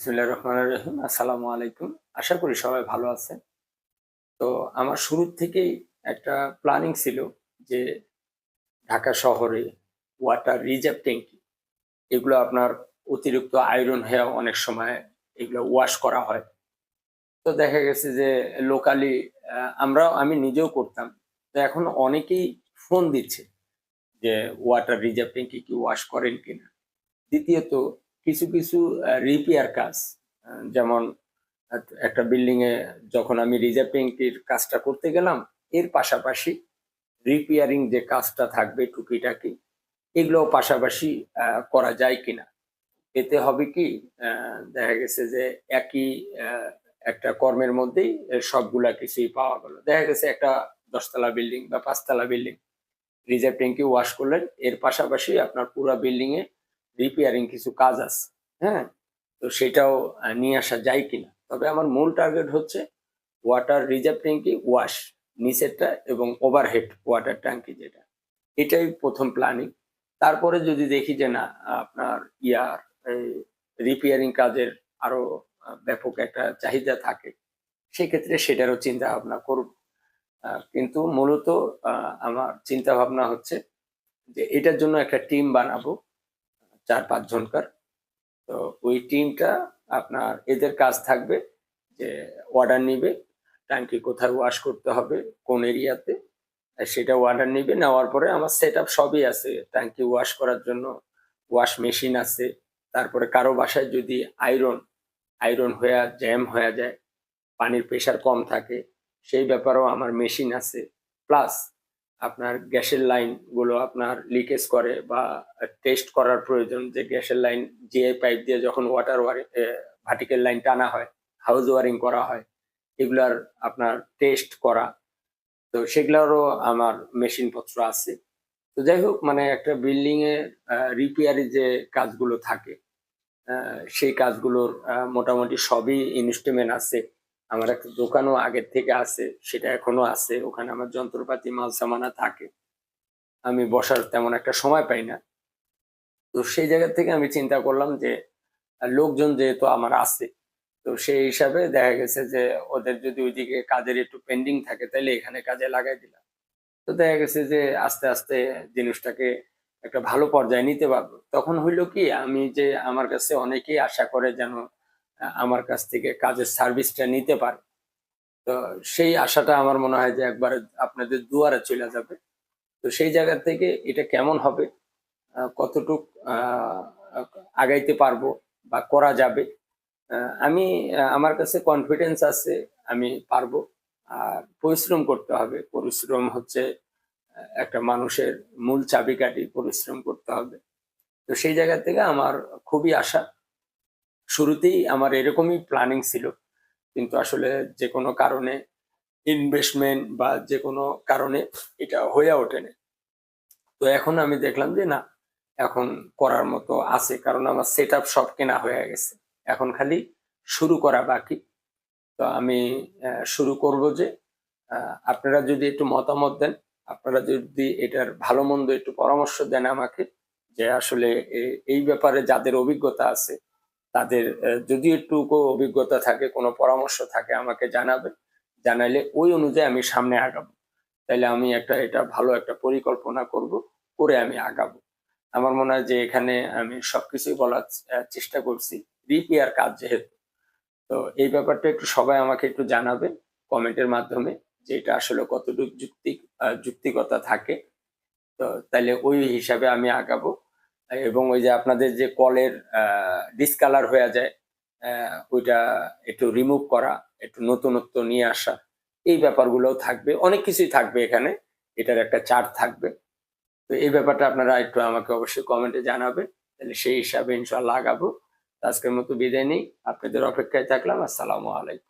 বিসমুল্লাহ রহিম। আসসালামু আলাইকুম। আশা করি সবাই ভালো আছেন। তো আমার শুরুর থেকেই একটা প্ল্যানিং ছিল যে ঢাকা শহরে ওয়াটার রিজার্ভ ট্যাঙ্কি এগুলো আপনার অতিরিক্ত আয়রন হয়ে অনেক সময় এগুলো ওয়াশ করা হয়। তো দেখা গেছে যে লোকালি আমরা আমি নিজেও করতাম। তো এখন অনেকেই ফোন দিচ্ছে যে ওয়াটার রিজার্ভ ট্যাঙ্কি কি ওয়াশ করেন কিনা। দ্বিতীয়ত কিছু কিছু রিপেয়ার কাজ। যেমন, একটা বিল্ডিং এ যখন আমি রিজার্ভ ট্যাঙ্কির কাজটা করতে গেলাম, এর পাশাপাশি রিপেয়ারিং যে কাজটা থাকবে টুকিটাকি এগুলো পাশাপাশি করা যায় কিনা। এতে হবে কি দেখা গেছে যে একই একটা কর্মের মধ্যেই সবগুলা কিছুই পাওয়া গেল। দেখা গেছে একটা দশতলা বিল্ডিং বা পাঁচতলা বিল্ডিং রিজার্ভ ট্যাঙ্কি ওয়াশ করলেন, এর পাশাপাশি আপনার পুরো বিল্ডিং এ রিপেয়ারিং কিছু কাজ আছে হ্যাঁ? তো সেটাও নিয়ে আসা যায় কিনা? তবে আমার মূল টার্গেট হচ্ছে ওয়াটার রিজার্ভ ট্যাঙ্কি ওয়াশ নিচেরটা এবং ওভারহেড ওয়াটার ট্যাঙ্কি যেটা। এটাই প্রথম প্ল্যানিং তারপরে যদি দেখি যে না, আপনার ইয়ার রিপেয়ারিং কাজের আরও ব্যাপক একটা চাহিদা থাকে, সেক্ষেত্রে সেটারও চিন্তা ভাবনা করব কিন্তু মূলত আমার চিন্তা ভাবনা হচ্ছে যে এটার জন্য একটা টিম বানাবো চার পাঁচ জনকার। তো ওই টিমটা আপনার, এদের কাজ থাকবে যে অর্ডার নিবে ট্যাঙ্কি কোথায় ওয়াশ করতে হবে, কোন এরিয়াতে সেটা অর্ডার নিবে, নেওয়ার পরে আমার সেট আপ সবই আছে। ট্যাঙ্কি ওয়াশ করার জন্য ওয়াশ মেশিন আছে। তারপরে কারও বাসায় যদি আয়রন আয়রন হয়ে জ্যাম হয়ে যায়, পানির প্রেশার কম থাকে, সেই ব্যাপারেও আমার মেশিন আছে। প্লাস আপনার গ্যাসের লাইনগুলো আপনার লিকেজ করে বা টেস্ট করার প্রয়োজন, যে গ্যাসের লাইন যে পাইপ দিয়ে যখন ওয়াটার ওয়ারিং ভার্টিক্যাল লাইন টানা হয় হাউস ওয়ারিং করা হয়, এগুলার আপনার টেস্ট করা। তো সেগুলোরও আমার মেশিন পত্র আছে। তো যাই হোক মানে একটা বিল্ডিং এর রিপেয়ারি যে কাজগুলো থাকে সেই কাজগুলোর মোটামুটি সবই ইনস্ট্রুমেন্ট আছে। আমার একটা দোকানও আগের থেকে আছে, সেটা এখনও আছে। ওখানে আমার যন্ত্রপাতি মাল সামানা থাকে। আমি বসার তেমন একটা সময় পাই না। তো সেই জায়গা থেকে আমি চিন্তা করলাম যে, লোকজন যেহেতু আমার আছে, তো সেই হিসাবে দেখা গেছে যে, ওদের যদি ওইদিকে কাজের একটু পেন্ডিং থাকে তাহলে এখানে কাজে লাগাই দিলাম। তো দেখা গেছে যে, আস্তে আস্তে জিনিসটাকে একটা ভালো পর্যায়ে নিতে পারব। তখন হইল কি, আমি যে, আমার কাছে অনেকেই আশা করে যেন আমার কাছ থেকে কাজের সার্ভিসটা নিতে পারে। তো সেই আশাটা আমার মনে হয় যে একবার আপনাদের দুয়ারে চলে যাবে। তো সেই জায়গা থেকে এটা কেমন হবে কতটুক আগাইতে পারব বা করা যাবে আমি আমার কাছে কনফিডেন্স আছে, আমি পারব। আর পরিশ্রম করতে হবে। পরিশ্রম হচ্ছে একটা মানুষের মূল চাবিকাঠি, পরিশ্রম করতে হবে। তো সেই জায়গা থেকে আমার খুবই আশা। শুরুতেই আমার এরকমই প্ল্যানিং ছিল। কিন্তু আসলে যে কোনো কারণে ইনভেস্টমেন্ট বা যে কোনো কারণে এটা হয়ে ওঠেনি। তো এখন আমি দেখলাম যে না, এখন করার মতো আছে। কারণ আমার সেট আপ সব কেনা হয়ে গেছে। এখন খালি শুরু করা বাকি। তো আমি শুরু করব যে আপনারা যদি একটু মতামত দেন, আপনারা যদি এটার ভালো মন্দ একটু পরামর্শ দেন আমাকে, যে আসলে এই ব্যাপারে যাদের অভিজ্ঞতা আছে তাদের যদি একটু অভিজ্ঞতা থাকে, কোনো পরামর্শ থাকে, আমাকে জানাবেন জানাইলে ওই অনুযায়ী আমি সামনে আগাবো। তাইলে আমি একটা, এটা ভালো একটা পরিকল্পনা করব, করে আমি আগাবো। আমার মনে হয় যে এখানে আমি সবকিছুই বলার চেষ্টা করছি। রিপেয়ার কাজ যেহেতু। তো এই ব্যাপারটা একটু সবাই আমাকে একটু জানাবেন কমেন্টের মাধ্যমে যে এটা আসলে কতটুকু যুক্তি যুক্তিকতা থাকে। তো তাহলে ওই হিসাবে আমি আগাবো। এবং ওই যে আপনাদের যে কলের ডিসকালার হয়ে যায় ওইটা একটু রিমুভ করা, একটু নতুনত্ব নিয়ে আসা, এই ব্যাপারগুলোও থাকবে। অনেক কিছুই থাকবে এখানে, এটার একটা চার্ট থাকবে। তো এই ব্যাপারটা আপনারা একটু আমাকে অবশ্যই কমেন্টে জানাবেন, তাহলে সেই হিসাবে ইনশাল্লাহ আগাবো। আজকের মতো বিদায় নেই, আপনাদের অপেক্ষায় থাকলাম, আসসালামু আলাইকুম।